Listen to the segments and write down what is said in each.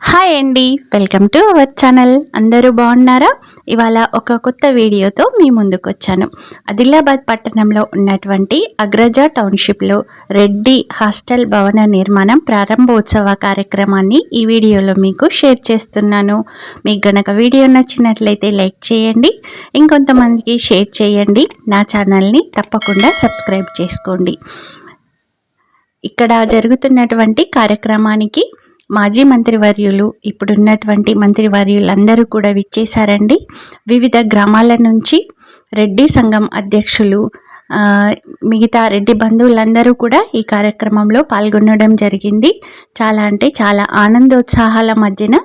Hi అండి. Welcome to our channel. అందరూ బాగున్నారా? ఇవాళ ఒక కొత్త వీడియోతో మీ ముందుకు వచ్చాను ఆదిలాబాద్ పట్టణంలో ఉన్నటువంటి అగ్రజ టౌన్షిప్లో రెడ్డి హాస్టల్ భవన నిర్మాణం ప్రారంభోత్సవ కార్యక్రమాన్ని ఈ వీడియోలో మీకు షేర్ చేస్తున్నాను. మీకు గనక వీడియో నచ్చినట్లయితే లైక్ చేయండి. ఇంకొంతమందికి షేర్ చేయండి. నా ఛానల్ని తప్పకుండా సబ్స్క్రైబ్ చేసుకోండి. ఇక్కడ జరుగుతున్నటువంటి కార్యక్రమానికి మాజీ మంత్రివర్యులు ఇప్పుడున్నటువంటి మంత్రివర్యులందరూ కూడా విచ్చేశారండి. వివిధ గ్రామాల నుంచి రెడ్డి సంఘం అధ్యక్షులు మిగతా రెడ్డి బంధువులందరూ కూడా ఈ కార్యక్రమంలో పాల్గొనడం జరిగింది. చాలా అంటే చాలా ఆనందోత్సాహాల మధ్యన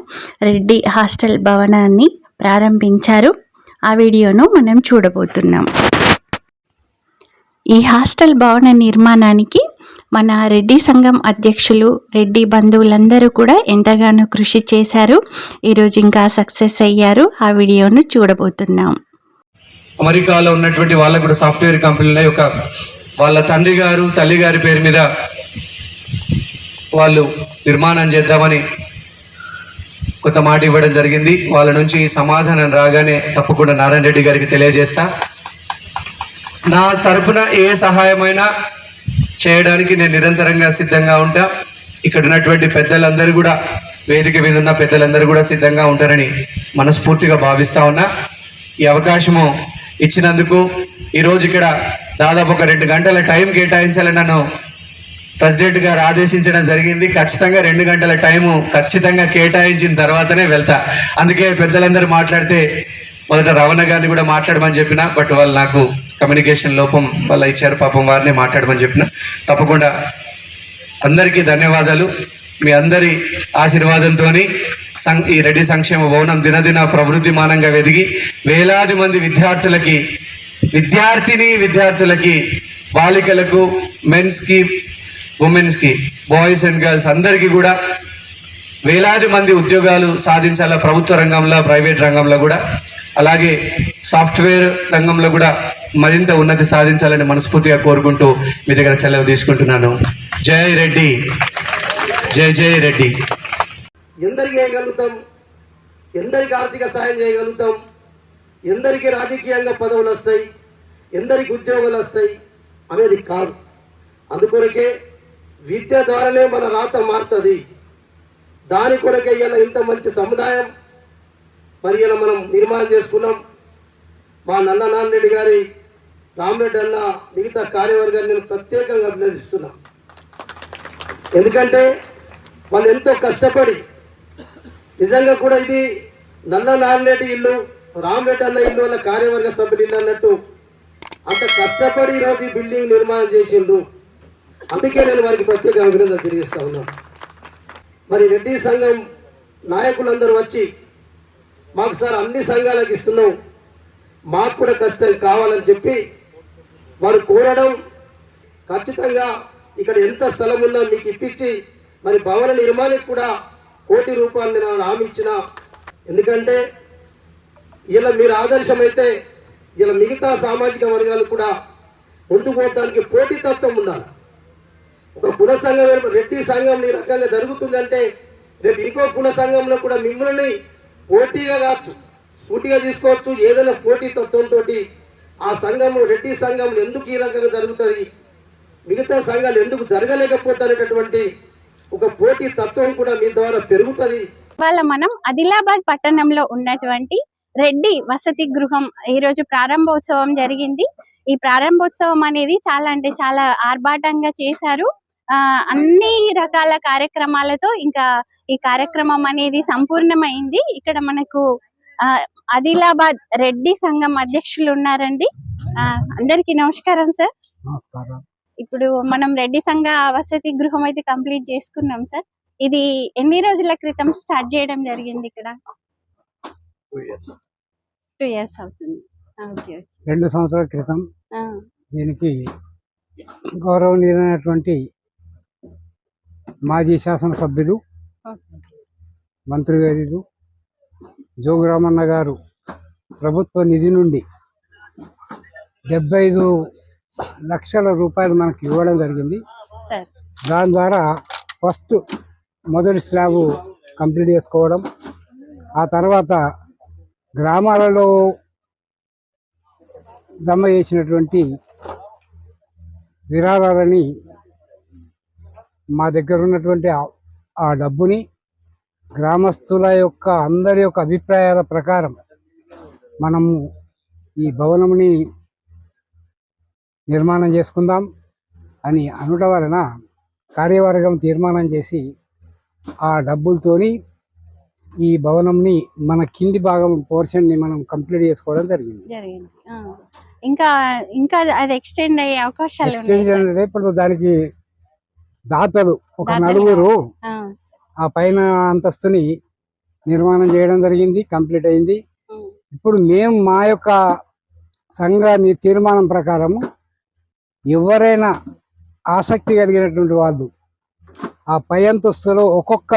రెడ్డి హాస్టల్ భవనాన్ని ప్రారంభించారు. ఆ వీడియోను మనం చూడబోతున్నాం. ఈ హాస్టల్ భవన నిర్మాణానికి మన రెడ్డి సంఘం అధ్యక్షులు రెడ్డి బంధువులందరూ కూడా ఎంతగానో కృషి చేశారు. ఈరోజు ఇంకా సక్సెస్ అయ్యారు. ఆ వీడియోను చూడబోతున్నాం. అమెరికాలో ఉన్నటువంటి వాళ్ళకు కూడా సాఫ్ట్వేర్ కంపెనీలో ఒక వాళ్ళ తండ్రి గారు తల్లి గారి పేరు మీద వాళ్ళు నిర్మాణం చేద్దామని కొంత మాట ఇవ్వడం జరిగింది. వాళ్ళ నుంచి సమాధానం రాగానే తప్పకుండా నారాయణ రెడ్డి గారికి తెలియజేస్తా. నా తరపున ఏ సహాయమైనా చేయడానికి నేను నిరంతరంగా సిద్ధంగా ఉంటా. ఇక్కడ ఉన్నటువంటి పెద్దలందరూ కూడా వేదిక మీద ఉన్న పెద్దలందరూ కూడా సిద్ధంగా ఉంటారని మనస్ఫూర్తిగా భావిస్తా ఉన్నా. ఈ అవకాశము ఇచ్చినందుకు ఈరోజు ఇక్కడ దాదాపు ఒక రెండు గంటల టైం కేటాయించాలని నన్ను ప్రెసిడెంట్ గారు ఆదేశించడం జరిగింది. ఖచ్చితంగా రెండు గంటల టైము ఖచ్చితంగా కేటాయించిన తర్వాతనే వెళ్తా. అందుకే పెద్దలందరూ మాట్లాడితే మొదట రవణ గారిని కూడా మాట్లాడమని చెప్పిన బట్ వాళ్ళు నాకు కమ్యూనికేషన్ లోపం వల్ల ఇచ్చారు పాపం వారిని మాట్లాడమని చెప్పిన. తప్పకుండా అందరికీ ధన్యవాదాలు. మీ అందరి ఆశీర్వాదంతో ఈ రెడ్డి సంక్షేమ భవనం దినదిన ప్రవృద్ధిమానంగా ఎదిగి వేలాది మంది విద్యార్థులకి విద్యార్థిని విద్యార్థులకి బాలికలకు మెన్స్కి ఉమెన్స్కి బాయ్స్ అండ్ గర్ల్స్ అందరికీ కూడా వేలాది మంది ఉద్యోగాలు సాధించాలా ప్రభుత్వ రంగంలో ప్రైవేట్ రంగంలో కూడా అలాగే సాఫ్ట్వేర్ రంగంలో కూడా మరింత ఉన్నతి సాధించాలని మనస్ఫూర్తిగా కోరుకుంటూ మీ దగ్గర సెలవు తీసుకుంటున్నాను. జై రెడ్డి. జై జై రెడ్డి. ఎందరికి చేయగలుగుతాం ఎందరికి ఆర్థిక సాయం చేయగలుగుతాం ఎందరికి రాజకీయంగా పదవులు వస్తాయి ఎందరికి ఉద్యోగాలు వస్తాయి అనేది కాదు. అందుకొరకే విద్య ద్వారానే మన రాత మారుతుంది. దాని కొరకే ఇలా ఇంత మంచి సముదాయం మరి ఇలా మనం నిర్మాణం చేసుకున్నాం. మా నల్ల నాన్నరెడ్డి గారి రామరెడ్డి అన్న మిగతా కార్యవర్గాన్ని నేను ప్రత్యేకంగా అభినందిస్తున్నా. ఎందుకంటే వాళ్ళు ఎంతో కష్టపడి నిజంగా కూడా ఇది నల్ల నాన్నరెడ్డి ఇల్లు రామరెడ్డి అన్న ఇల్లు వల్ల కార్యవర్గ సభ్యులు ఇల్లు అన్నట్టు అంత కష్టపడి ఈరోజు ఈ బిల్డింగ్ నిర్మాణం చేసిండ్రు. అందుకే నేను వారికి ప్రత్యేక అభినందన తెలియజేస్తా ఉన్నాను. మరి రెడ్డి సంఘం నాయకులందరూ వచ్చి మాకు సార్ అన్ని సంఘాలకు ఇస్తున్నాం. మాకు కూడా ఖచ్చితంగా కావాలని చెప్పి వారు కోరడం ఖచ్చితంగా ఇక్కడ ఎంత స్థలం ఉందో మీకు ఇప్పించి మరి భవన నిర్మాణానికి కూడా కోటి రూపాయలు నేను హామీ ఇచ్చిన. ఎందుకంటే ఇలా మీరు ఆదర్శమైతే ఇలా మిగతా సామాజిక వర్గాలు కూడా ముందుకు పోవడానికి పోటీతత్వం ఉండాలి. ఒక కుల సంఘం రెడ్డి సంఘం ఈ రకంగా జరుగుతుందంటే రేపు ఇంకో కుల సంఘంలో కూడా మిమ్మల్ని పోటీగా కావచ్చు. సూటిగా తీసుకోవచ్చు. ఏదైనా పోటీ తత్వంతో ఆ సంఘం రెడ్డి సంఘం ఎందుకు ఈ రకంగా జరుగుతుంది? మిగతా సంఘాలు ఎందుకు జరగలేకపోతున్నటువంటి ఒక పోటీ తత్వం కూడా మీ ద్వారా పెరుగుతుంది. ఇవాళ మనం ఆదిలాబాద్ పట్టణంలో ఉన్నటువంటి రెడ్డి వసతి గృహం ఈ రోజు ప్రారంభోత్సవం జరిగింది. ఈ ప్రారంభోత్సవం అనేది చాలా అంటే చాలా ఆర్భాటంగా చేశారు. అన్ని రకాల కార్యక్రమాలతో ఇంకా ఈ కార్యక్రమం అనేది సంపూర్ణమైంది. ఇక్కడ మనకు ఆదిలాబాద్ రెడ్డి సంఘం అధ్యక్షులు ఉన్నారండి. ఆ అందరికీ నమస్కారం సార్. నమస్కారం. ఇప్పుడు మనం రెడ్డి సంఘ వసతి గృహం అయితే కంప్లీట్ చేసుకున్నాం సార్. ఇది ఎన్ని రోజుల క్రితం స్టార్ట్ చేయడం జరిగింది ఇక్కడ? టూ ఇయర్స్ అవుతుంది. రెండు సంవత్సరాల క్రితం ఆ, దీనికి గౌరవనీయులైనటువంటి మాజీ శాసనసభ్యులు. మంత్రివర్యులు జోగురామన్న గారు ప్రభుత్వ నిధి నుండి డెబ్బై ఐదు లక్షల రూపాయలు మనకి ఇవ్వడం జరిగింది దాని ద్వారా ఫస్ట్ మొదటి స్లాబు కంప్లీట్ చేసుకోవడం ఆ తర్వాత గ్రామాలలో జమ చేసినటువంటి విరాళాలని మా దగ్గర ఉన్నటువంటి ఆ- డబ్బుని గ్రామస్తుల యొక్క అందరి యొక్క అభిప్రాయాల ప్రకారం మనము ఈ భవనముని నిర్మాణం చేసుకుందాం అని అనుట వలన కార్యవర్గం తీర్మానం చేసి ఆ డబ్బులతోని ఈ భవనంని మన కింది భాగం పోర్షన్ని మనం కంప్లీట్ చేసుకోవడం జరిగింది. ఇంకా ఇంకా అది ఎక్స్టెండ్ అయ్యే అవకాశాలు. అంటే ఇప్పుడు దానికి దాతలు ఒక. నలుగురు ఆ, పైన అంతస్తుని నిర్మాణం చేయడం జరిగింది కంప్లీట్ అయింది ఇప్పుడు మేము మా యొక్క సంఘ తీర్మానం ప్రకారము ఎవరైనా ఆసక్తి కలిగినటువంటి వాళ్ళు ఆ పై అంతస్తులో ఒక్కొక్క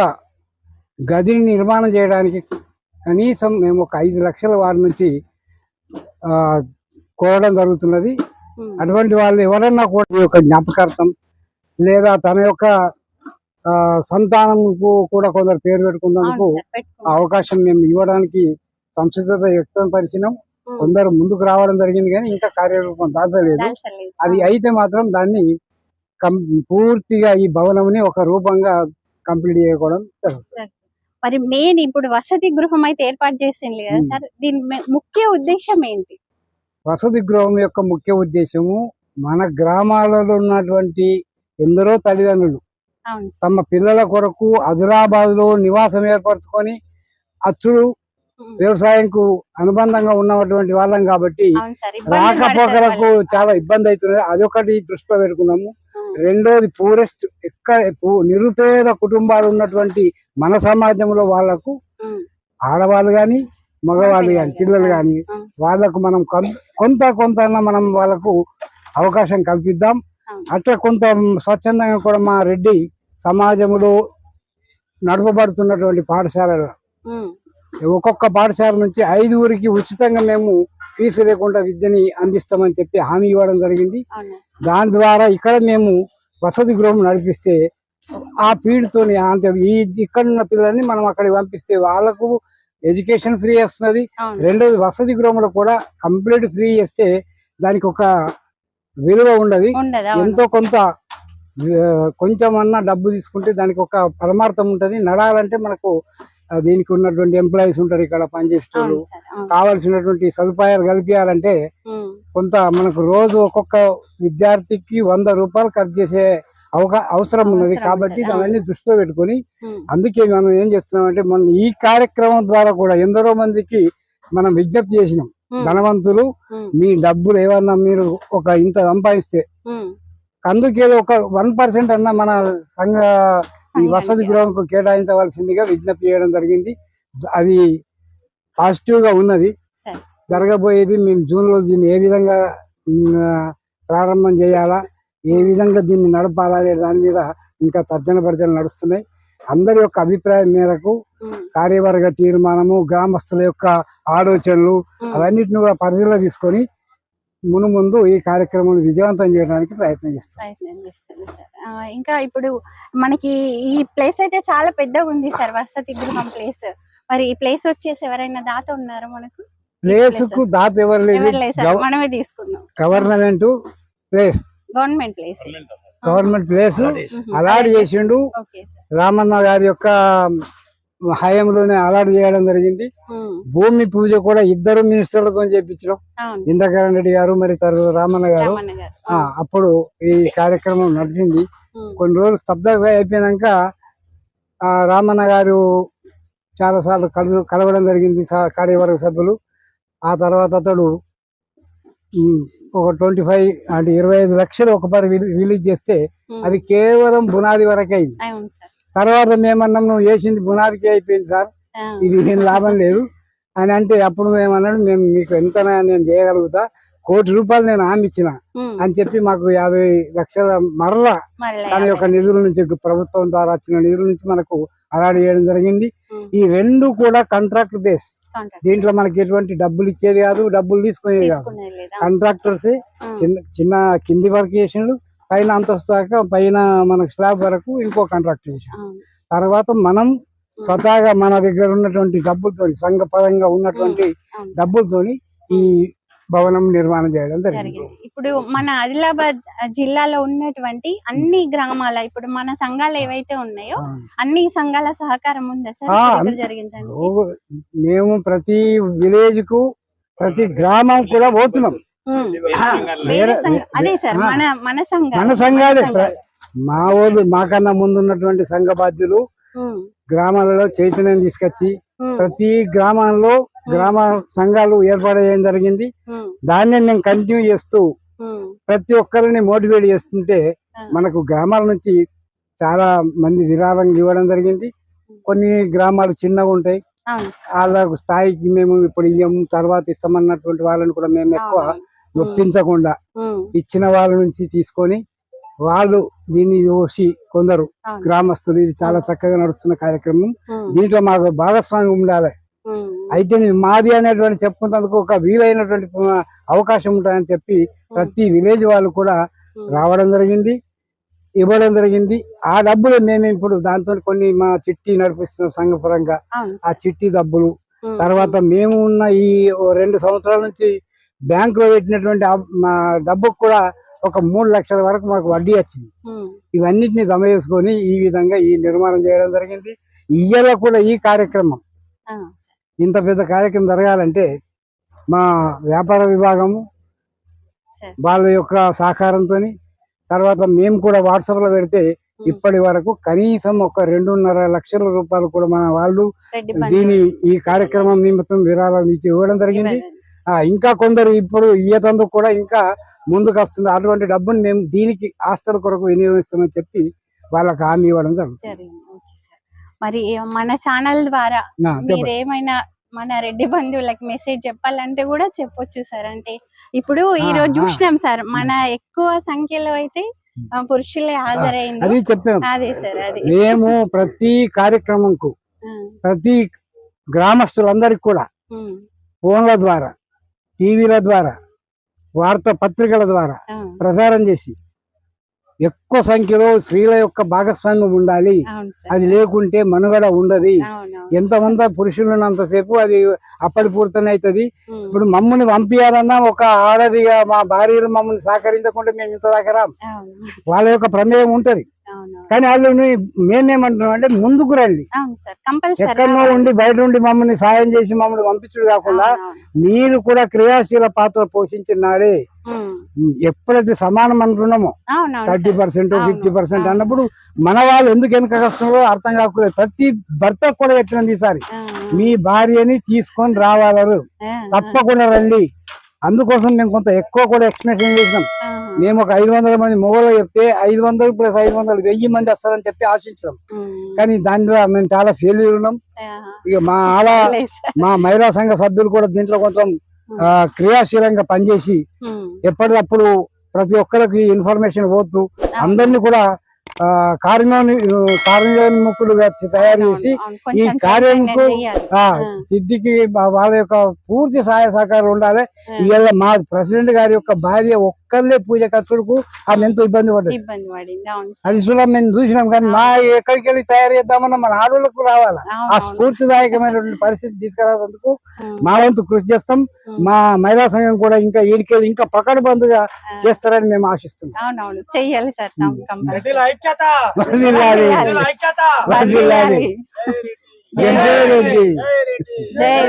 గదిని నిర్మాణం చేయడానికి కనీసం మేము ఒక ఐదు లక్షల వారి నుంచి కోరడం జరుగుతున్నది. అటువంటి వాళ్ళు ఎవరన్నా కూడా యొక్క జ్ఞాపకార్థం లేదా తన యొక్క సంతానంకు కూడా కొందరు పేరు పెట్టుకున్నందుకు అవకాశం మేము ఇవ్వడానికి సంసిద్ధత వ్యక్తం పరిచినాం. కొందరు ముందుకు రావడం జరిగింది కానీ ఇంకా కార్యరూపం దాల్చలేదు. అది అయితే మాత్రం దాన్ని పూర్తిగా ఈ భవనంని ఒక రూపంగా కంప్లీట్ చేయడం జరుగుతుంది మరి మెయిన్ ఇప్పుడు వసతి గృహం అయితే ఏర్పాటు చేసింది కదా. సార్ దీని ముఖ్య ఉద్దేశం ఏంటి? వసతి గృహం యొక్క ముఖ్య ఉద్దేశము మన గ్రామాలలో ఉన్నటువంటి ఎందరో తల్లిదండ్రులు. తమ పిల్లల కొరకు ఆదిలాబాద్లో నివాసం ఏర్పరచుకొని అచ్చుడు వ్యవసాయంకు అనుబంధంగా ఉన్నటువంటి వాళ్ళం కాబట్టి రాకపోకలకు. చాలా ఇబ్బంది అవుతున్నది అదొకటి దృష్టిలో పెట్టుకున్నాము రెండోది పూరెస్ట్ ఎక్కడ నిరుపేద కుటుంబాలు ఉన్నటువంటి మన సమాజంలో వాళ్ళకు ఉమ్, ఆడవాళ్ళు కానీ మగవాళ్ళు కానీ పిల్లలు కానీ వాళ్ళకు మనం కొంత కొంత మనం వాళ్ళకు అవకాశం కల్పిద్దాం. అట్లా కొంత స్వచ్ఛందంగా కూడా మా రెడ్డి సమాజంలో నడపబడుతున్నటువంటి పాఠశాలలు. ఒక్కొక్క పాఠశాల నుంచి ఐదుగురికి ఉచితంగా మేము ఫీజు లేకుండా విద్యని అందిస్తామని చెప్పి హామీ ఇవ్వడం జరిగింది. దాని ద్వారా ఇక్కడ మేము వసతి గృహం నడిపిస్తే ఆ పీడుతోని అంటే ఈ ఇక్కడ ఉన్న పిల్లల్ని మనం అక్కడికి పంపిస్తే వాళ్ళకు ఎడ్యుకేషన్ ఫ్రీ వస్తున్నది రెండోది వసతి గృహంలో కూడా కంప్లీట్ ఫ్రీ చేస్తే దానికి ఒక విలువ ఉండదు. ఎంతో కొంత కొంచెం అన్నా డబ్బు తీసుకుంటే దానికి ఒక పరమార్థం ఉంటది. నడాలంటే మనకు దీనికి ఉన్నటువంటి ఎంప్లాయీస్ ఉంటారు ఇక్కడ పనిచేసేటోళ్ళు. కావాల్సినటువంటి సదుపాయాలు కల్పించాలంటే కొంత మనకు రోజు ఒక్కొక్క విద్యార్థికి వంద రూపాయలు ఖర్చు చేసే అవకా అవసరం ఉన్నది. కాబట్టి. అవన్నీ దృష్టిలో పెట్టుకొని అందుకే మనం ఏం చేస్తున్నామంటే మన ఈ కార్యక్రమం ద్వారా కూడా ఎందరో మందికి మనం విజ్ఞప్తి చేసినాం. ధనవంతులు మీ డబ్బులు ఏమన్నా మీరు ఒక ఇంత సంపాదిస్తే ఉమ్, అందుకేదో ఒక వన్ పర్సెంట్ అన్న మన సంఘ ఈ వసతి. గృహంకు కేటాయించవలసిందిగా విజ్ఞప్తి చేయడం జరిగింది. అది పాజిటివ్గా ఉన్నది. జరగబోయేది మేము జూన్లో దీన్ని ఏ విధంగా ప్రారంభం చేయాలా ఏ విధంగా దీన్ని నడపాలా అనే దాని మీద ఇంకా తర్జన భర్జనలు నడుస్తున్నాయి. అందరి యొక్క అభిప్రాయం మేరకు కార్యవర్గ తీర్మానము గ్రామస్తుల యొక్క ఆలోచనలు. అవన్నిటిని కూడా పరిధిలో తీసుకొని మును ముందు ఈ కార్యక్రమం విజయవంతం చేయడానికి ప్రయత్నం చేస్తాం. ఇంకా ఇప్పుడు మనకి ఈ ప్లేస్ అయితే చాలా పెద్దగా ఉంది సార్ వసతి గృహం ప్లేస్. మరి ఈ ప్లేస్ వచ్చేసి ఎవరైనా దాత ఉన్నారా మనకు? ప్లేస్కు దాత ఎవరు లేదు మనమే తీసుకున్నాం government place. Government place. Government place. Allot చేసిండు. రామన్న గారి యొక్క హయాంలోనే అలాట్ చేయడం జరిగింది. భూమి పూజ కూడా ఇద్దరు మినిస్టర్లతో చేపించడం. ఇంద్రకరణ్ రెడ్డి గారు మరి తర్వాత రామన్న గారు. అప్పుడు ఈ కార్యక్రమం నడిచింది. కొన్ని రోజులు స్తబ్దత అయిపోయినాక ఆ రామన్న గారు చాలా సార్లు కలు కలవడం జరిగింది కార్యవర్గ సభ్యులు. ఆ తర్వాత అతడు ఒక ట్వంటీ ఫైవ్ అంటే ఇరవై ఐదు లక్షలు ఒక పరి రిలీజ్ చేస్తే ఉమ్, అది కేవలం బునాది వరకే అయింది. తర్వాత మేమన్నాం నువ్వు వేసింది బునాదికి అయిపోయింది సార్. ఇది ఏం లాభం లేదు. అని అంటే అప్పుడు మేమన్నాడు మేము మీకు ఎంత నేను చేయగలుగుతా? కోటి రూపాయలు నేను హామీ ఇచ్చిన. ఉమ్, అని చెప్పి మాకు యాభై లక్షల మరలా తన యొక్క నిధుల నుంచి ప్రభుత్వం ద్వారా వచ్చిన నిధుల నుంచి మనకు అలాట్ చేయడం జరిగింది. ఈ రెండు కూడా కాంట్రాక్ట్ బేస్ దీంట్లో మనకి ఎటువంటి డబ్బులు ఇచ్చేది కాదు డబ్బులు తీసుకునేది కాదు. కాంట్రాక్టర్స్ చిన్న చిన్న కింది వరకు చేసిండు పైన అంతస్తు దాకా పైన మనకు స్లాబ్ వరకు ఇంకో కాంట్రాక్ట్ అవును. తర్వాత మనం స్వతహాగా మన దగ్గర ఉన్నటువంటి డబ్బులతో సంఘ పరంగా ఉన్నటువంటి. డబ్బులతోని ఈ భవనం నిర్మాణం చేయడం జరిగింది. ఇప్పుడు మన ఆదిలాబాద్ జిల్లాలో ఉన్నటువంటి అన్ని గ్రామాల ఇప్పుడు మన సంఘాలు ఏవైతే ఉన్నాయో. అన్ని సంఘాల సహకారం ఉందా సార్? జరిగిందండి. మేము ప్రతి విలేజ్కు ప్రతి గ్రామం కూడా పోతున్నాం. అదే సార్. మన మన సంఘం మన సంఘాలే. ప్ర- మా వాళ్ళు మాకన్నా ముందు ఉన్నటువంటి సంఘ బాధ్యులు గ్రామాలలో చైతన్యం తీసుకొచ్చి ప్రతి గ్రామంలో గ్రామ సంఘాలు ఏర్పాటు చేయడం జరిగింది. దాన్ని నేను కంటిన్యూ చేస్తూ ప్రతి ఒక్కరిని మోటివేట్ చేస్తుంటే మనకు గ్రామాల నుంచి చాలా మంది విరాళం ఇవ్వడం జరిగింది. కొన్ని గ్రామాలు చిన్నగా ఉంటాయి. వాళ్ళ స్థాయికి మేము ఇప్పుడు ఇయ్యం తర్వాత ఇస్తామన్నటువంటి వాళ్ళని కూడా మేము ఎక్కువ. నొప్పించకుండా ఉమ్. ఇచ్చిన వాళ్ళ నుంచి తీసుకొని వాళ్ళు దీన్ని చూసి కొందరు. గ్రామస్తులు ఇది చాలా చక్కగా నడుస్తున్న కార్యక్రమం. దీంట్లో మాకు భాగస్వామ్యం ఉండాలి. అయితే ఇది మాది అనేటువంటి చెప్పుకున్నందుకు ఒక వీలైనటువంటి అవకాశం ఉంటుందని చెప్పి ప్రతి విలేజ్ వాళ్ళు కూడా. రావడం జరిగింది ఇవ్వడం జరిగింది ఆ డబ్బులు మేము ఇప్పుడు దాంతో కొన్ని మా చిట్టి నడిపిస్తున్నాం సంఘపరంగా ఆ చిట్టి డబ్బులు. తర్వాత మేము ఉన్న ఈ రెండు సంవత్సరాల నుంచి బ్యాంక్లో పెట్టినటువంటి డబ్బుకు కూడా ఒక మూడు లక్షల వరకు మాకు వడ్డీ వచ్చింది. ఇవన్నిటిని జమ చేసుకొని ఈ విధంగా ఈ నిర్మాణం చేయడం జరిగింది ఇయ్యాల కూడా ఈ కార్యక్రమం. ఇంత పెద్ద కార్యక్రమం జరగాలంటే మా వ్యాపార విభాగము. వాళ్ళ యొక్క సహకారంతో తర్వాత మేము కూడా వాట్సాప్లో పెడితే ఇప్పటి వరకు కనీసం ఒక రెండున్నర లక్షల రూపాయలు కూడా మన వాళ్ళు. దీని ఈ కార్యక్రమం నిమిత్తం విరాళం ఇచ్చి ఇవ్వడం జరిగింది ఇంకా కొందరు ఇప్పుడు ఇయ్యతందుకు కూడా ఇంకా ముందుకు వస్తుంది. అటువంటి డబ్బుని మేము దీనికి హాస్టల్ కొరకు వినియోగిస్తామని చెప్పి వాళ్ళకి హామీ ఇవ్వడం జరుగుతుంది. మరి మన ఛానల్ ద్వారా మీరు ఏమైనా మన రెడ్డి బంధువులకు మెసేజ్ చెప్పాలంటే కూడా చెప్పొచ్చు సార్. అంటే ఇప్పుడు ఈ రోజు. చూసినాం సార్. మన ఎక్కువ సంఖ్యలో అయితే పురుషులే హాజరైంది. అది సార్ అది. మేము ప్రతి కార్యక్రమంకు ప్రతి గ్రామస్తులందరికీ కూడా ఫోన్ల ద్వారా టీవీల ద్వారా వార్తా పత్రికల ద్వారా ప్రసారం చేసి ఎక్కువ సంఖ్యలో స్త్రీల యొక్క భాగస్వామ్యం ఉండాలి. అది లేకుంటే మనుగడ ఉండదు. ఎంతమంది పురుషులు ఉన్నంతసేపు అది అప్పటి పూర్తనే అవుతుంది ఉమ్, ఇప్పుడు మమ్మల్ని పంపించాలన్నా ఒక ఆడదిగా మా భార్యలు మమ్మల్ని సహకరించకుండా మేము ఇంత అవును. వాళ్ళ యొక్క ప్రమేయం ఉంటది. కానీ వాళ్ళు మేమేమంటున్నాం అంటే ముందుకు రండి. ఎక్కడో ఉండి బయట ఉండి మమ్మల్ని సాయం చేసి మమ్మల్ని పంపించుడు కాకుండా మీరు కూడా క్రియాశీల పాత్ర పోషించినాడే ఎప్పుడైతే సమానం అనుకున్నామో థర్టీ పర్సెంట్ ఫిఫ్టీ పర్సెంట్. అన్నప్పుడు మన వాళ్ళు ఎందుకు వెనక కష్టంలో అర్థం కాకూడదు ప్రతి భర్త కూడా ఎట్లంది ఈసారి? మీ భార్యని తీసుకొని రావాలరు. తప్పకుండా రండి. అందుకోసం మేము కొంత ఎక్కువ కూడా ఎక్స్ప్లెనేషన్ చేసినాం. మేము ఒక ఐదు వందల మంది మొగలు చెప్తే ఐదు వందలు ప్లస్ ఐదు వందలు వెయ్యి మంది వస్తారని చెప్పి ఆశించాం కానీ దానిలో మేము చాలా ఫెయిల్యూర్ ఉన్నాం. ఇక మా ఆడ మా మహిళా సంఘ సభ్యులు కూడా దీంట్లో కొంచెం క్రియాశీలంగా పనిచేసి ఎప్పటికప్పుడు ప్రతి ఒక్కరికి ఇన్ఫర్మేషన్ పోతూ అందరినీ కూడా ఆ, కార్యోని కార్యోన్ముఖులుగా తయారు చేసి ఈ కార్యంకు ఆ సిద్ధికి వాళ్ళ యొక్క పూర్తి సహాయ సహకారం ఉండాలి. ఇవాళ మా ప్రెసిడెంట్ గారి యొక్క భార్య ఒక్కళ్ళే పూజ ఖర్చులకు ఆమె ఎంతో ఇబ్బంది పడ్డది అది చూడ మేము చూసినాం కానీ మా ఎక్కడికి వెళ్ళి తయారు చేద్దామన్నా మన ఆడవాళ్ళకు రావాలా? ఆ స్ఫూర్తిదాయకమైనటువంటి పరిస్థితి తీసుకురావడానికి. మా వంతు కృషి చేస్తాం. మా మహిళా సంఘం కూడా ఇంకా ఈడికెళ్ళి ఇంకా పకడ్బందుగా చేస్తారని మేము ఆశిస్తున్నాం. చెయ్యాలి సార్. జై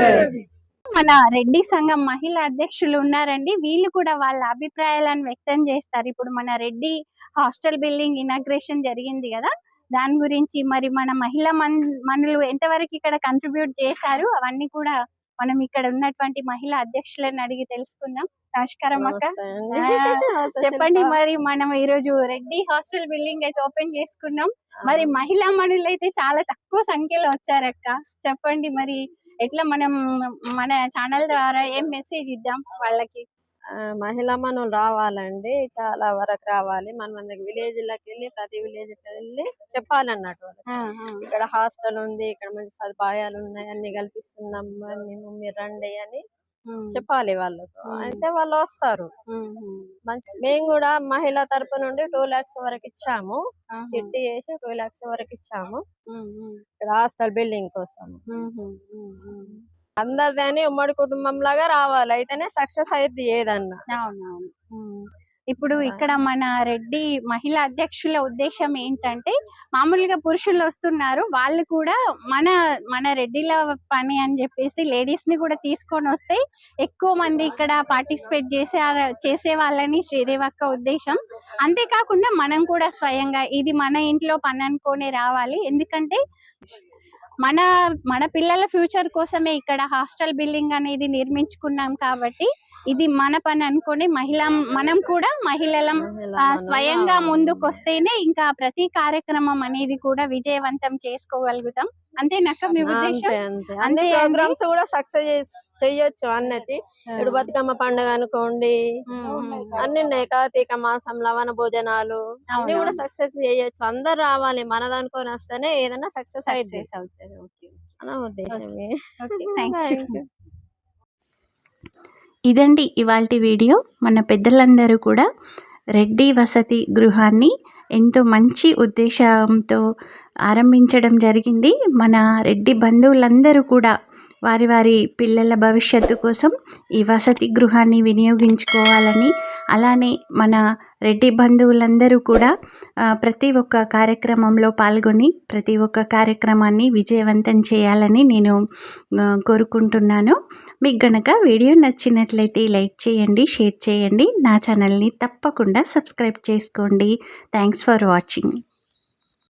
రెడ్డి. మన రెడ్డి సంఘం మహిళా అధ్యక్షులు ఉన్నారండి. వీళ్ళు కూడా వాళ్ళ అభిప్రాయాలను వ్యక్తం చేస్తారు. ఇప్పుడు మన రెడ్డి హాస్టల్ బిల్డింగ్ ఇనాగ్రేషన్ జరిగింది కదా. దాని గురించి మరి మన మహిళా మన్ మనులు ఎంతవరకు ఇక్కడ కంట్రిబ్యూట్ చేశారు? అవన్నీ కూడా మనం ఇక్కడ ఉన్నటువంటి మహిళా అధ్యక్షులను అడిగి తెలుసుకుందాం. నమస్కారం అక్క. చెప్పండి మరి మనం ఈ రోజు రెడ్డి హాస్టల్ బిల్డింగ్ అయితే ఓపెన్ చేసుకున్నాం. మరి మహిళా మనులు అయితే చాలా తక్కువ సంఖ్యలో వచ్చారక్క. చెప్పండి మరి ఎట్లా మనం మన ఛానల్ ద్వారా ఏం మెసేజ్ ఇద్దాం వాళ్ళకి? మహిళా మనం రావాలండి. చాలా వరకు రావాలి. మన మన విలేజ్ లకి వెళ్ళి ప్రతి విలేజ్ వెళ్ళి చెప్పాలన్నట్టు ఇక్కడ హాస్టల్ ఉంది ఇక్కడ మంచి సదుపాయాలు ఉన్నాయి అన్ని కల్పిస్తున్నాం మేము మీరు రండి అని చెప్పాలి వాళ్ళకు. అయితే వాళ్ళు వస్తారు. మంచి మేము కూడా మహిళా తరపు నుండి టూ లాక్స్ వరకు ఇచ్చాము. చిట్టి చేసి టూ లాక్స్ వరకు ఇచ్చాము. హాస్టల్ బిల్డింగ్ కోసం. అందరిదని ఉమ్మడి కుటుంబం లాగా రావాలి. అయితేనే సక్సెస్ అయింది ఏదన్నా. ఇప్పుడు ఇక్కడ మన రెడ్డి మహిళా అధ్యక్షుల ఉద్దేశం ఏంటంటే మామూలుగా పురుషులు వస్తున్నారు వాళ్ళు కూడా మన మన రెడ్డిల పని అని చెప్పేసి లేడీస్ని కూడా తీసుకొని వస్తే ఎక్కువ మంది ఇక్కడ పార్టిసిపేట్ చేసే చేసే వాళ్ళని శ్రీదేవక్క ఉద్దేశం. అంతేకాకుండా మనం కూడా స్వయంగా ఇది మన ఇంట్లో పని అనుకొని రావాలి. ఎందుకంటే మన మన పిల్లల ఫ్యూచర్ కోసమే ఇక్కడ హాస్టల్ బిల్డింగ్ అనేది నిర్మించుకున్నాం కాబట్టి ఇది మన పని అనుకొని మహిళ మనం కూడా మహిళలం స్వయంగా ముందుకు వస్తేనే ఇంకా ప్రతి కార్యక్రమం అనేది కూడా విజయవంతం చేసుకోగలుగుతాం. అంతేనాక మీ ఉద్దేశం? అన్ని. ప్రోగ్రామ్స్ కూడా సక్సెస్ చెయ్యొచ్చు అన్నది. ఇప్పుడు బతుకమ్మ పండుగ అనుకోండి అన్ని ఉన్నాయి కార్తీక మాసం లవణ భోజనాలు అన్ని కూడా. సక్సెస్ చేయొచ్చు అందరు రావాలి మన దానికొని వస్తేనే ఏదైనా సక్సెస్ Success అవుతుంది. ఓకే అన్న ఉద్దేశమే. ఇదండి ఇవాళ వీడియో. మన పెద్దలందరూ కూడా రెడ్డి వసతి గృహాన్ని ఎంతో మంచి ఉద్దేశంతో ఆరంభించడం జరిగింది. మన రెడ్డి బంధువులందరూ కూడా వారి వారి పిల్లల భవిష్యత్తు కోసం ఈ వసతి గృహాన్ని వినియోగించుకోవాలని అలానే మన రెడ్డి బంధువులందరూ కూడా ప్రతి ఒక్క కార్యక్రమంలో పాల్గొని ప్రతి ఒక్క కార్యక్రమాన్ని విజయవంతం చేయాలని నేను కోరుకుంటున్నాను. మీకు గనక వీడియో నచ్చినట్లయితే లైక్ చేయండి షేర్ చేయండి. నా ఛానల్ని తప్పకుండా సబ్స్క్రైబ్ చేసుకోండి. Thanks for watching.